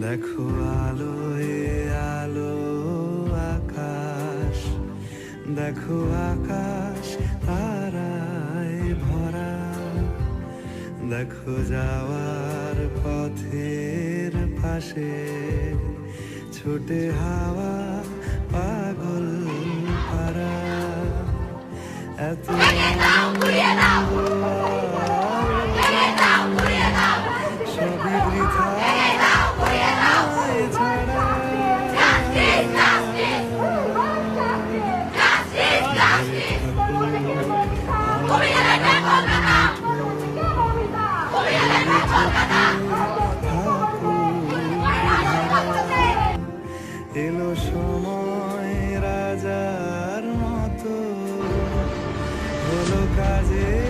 দেখো আলোয় আলো আকাশ। দেখো আকাশ তারায় ভরা। দেখো যাওয়ার পথের পাশে ছোটে হাওয়া এলো সময় রাজার মতো। হলো কাজের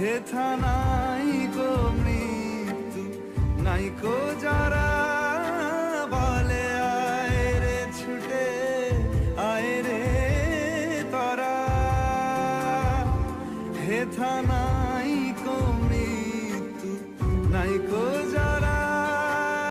হেথা নাই গো মৃত্যু, নাই কো যারা বলে, আয় ছুটে, আয় রে তরা। হেথা নাই কো মৃত্যু, নাই কো যারা